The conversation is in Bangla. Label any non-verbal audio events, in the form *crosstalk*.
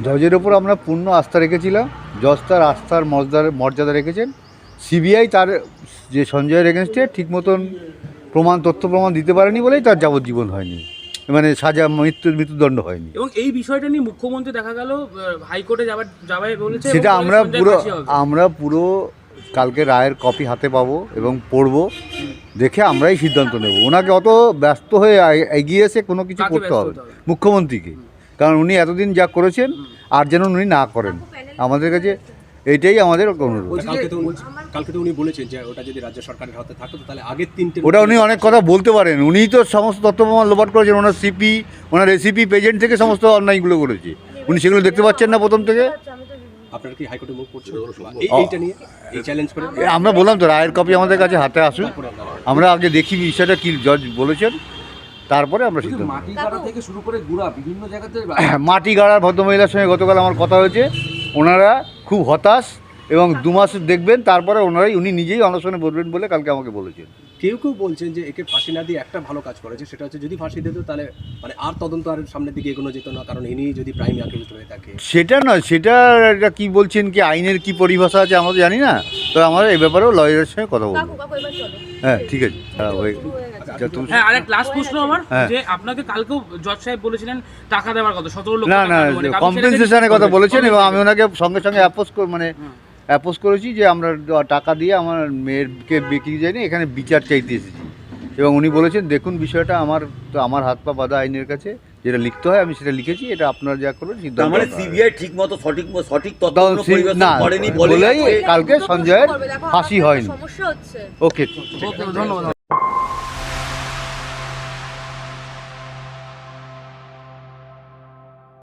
জজের ওপর আমরা পূর্ণ আস্থা রেখেছিলাম। জজ তার আস্থার মর্যাদা মর্যাদা রেখেছেন। সিবিআই তার যে সঞ্জয়ের এগেনস্টে ঠিক মতন প্রমাণ তথ্য প্রমাণ দিতে পারেনি বলেই তার যাবজ্জীবন হয়নি। মানে সাজা মৃত্যু মৃত্যুদণ্ড হয়নি। এবং এই বিষয়টা নিয়ে মুখ্যমন্ত্রী দেখা গেল হাইকোর্টে যাবার যাবে বলেছে সেটা আমরা পুরো আমরা পুরো কালকে রায়ের কপি হাতে পাবো এবং পড়ব। দেখে আমরাই সিদ্ধান্ত নেব। ওনাকে অত ব্যস্ত হয়ে এগিয়ে এসে কোনো কিছু করতে হবে? মুখ্যমন্ত্রীকে। কারণ উনি এতদিন যা করেছেন আর যেন উনি না করেন। আমাদের কাছে এইটাই আমাদের অনুরোধ। কালকে তো উনি- কালকে তো উনি বলেছেন যে ওটা যদি রাজ্য সরকারের হাতে থাকতো তাহলে আগের তিনটে ওটা উনি অনেক কথা বলতে পারেন। উনিই তো সমস্ত তথ্য প্রমাণ লোপাট করেছেন। ওনার সিপি ওনার রেসিপি পেজেন্ট থেকে সমস্ত অন্যায়গুলো করেছে। উনি সেগুলো দেখতে পাচ্ছেন না প্রথম থেকে। আপনারা কি হাইকোর্টে মুভ করছেন? এইটা নিয়ে এই চ্যালেঞ্জ করে আমরা বললাম তো রায়ের কপি আমাদের কাছে হাতে আসুক। আমরা আগে দেখি বিষয়টা কি জজ বলেছেন। তারপরে আমরা সিদ্ধান্ত মাটি কাটা থেকে শুরু করে গুড়া বিভিন্ন জায়গাতে *clears throat* মাটি গাড়ার ভদ্রমহিলার সঙ্গে গতকাল আমার কথা হয়েছে। ওনারা খুব হতাশ এবং দু মাস দেখবেন তারপরে ওনারাই উনি নিজেই অনশনে বলবেন বলে কালকে আমাকে বলেছেন। কেউ কেউ বলছেন যে একে ফাঁসি না দিয়ে একটা ভালো কাজ করেছে সেটা হচ্ছে যদি ফাঁসি দিত তাহলে মানে আর তদন্ত আর সামনের দিকে এগোনো যেত না কারণ ইনি যদি প্রাইম অ্যাকিউজড হয়ে থাকে। সেটা নয় সেটা এটা কি বলছেন কি আইনের কি পরিভাষা আছে আমরা তো জানি না। তো আমরা এই ব্যাপারেও লয়ারের সঙ্গে কথা বলব। কাকু কাকু এবার চলো। হ্যাঁ ঠিক আছে হ্যাঁ, হয়ে আরেক লাস্ট প্রশ্ন আমার হ্যাঁ। যে আপনাকে কালকেও জজ সাহেব বলেছিলেন টাকা দেওয়ার কথা সতেরো লক্ষ না না মানে কম্পেনসেশনের কথা বলেছেন এবং আমি ওনাকে সঙ্গে সঙ্গে অ্যাপোজ মানে অ্যাপোজ করেছি যে আমরা টাকা দিয়ে আমার মেয়েরকে বিক্রি যাইনি এখানে বিচার চাইতে এসেছি। এবং উনি বলেছেন দেখুন বিষয়টা আমার তো আমার হাত পা বাঁধা আইনের কাছে যেটা লিখতে হয় আমি সেটা লিখেছি এটা আপনার যা করবেন সিদ্ধান্ত মানে। সিবিআই ঠিক মতো সঠিক সঠিক তথ্য করেনি বলে বলেই কালকে সঞ্জয়ের ফাঁসি হয়নি। ওকে ওকে, ধন্যবাদ।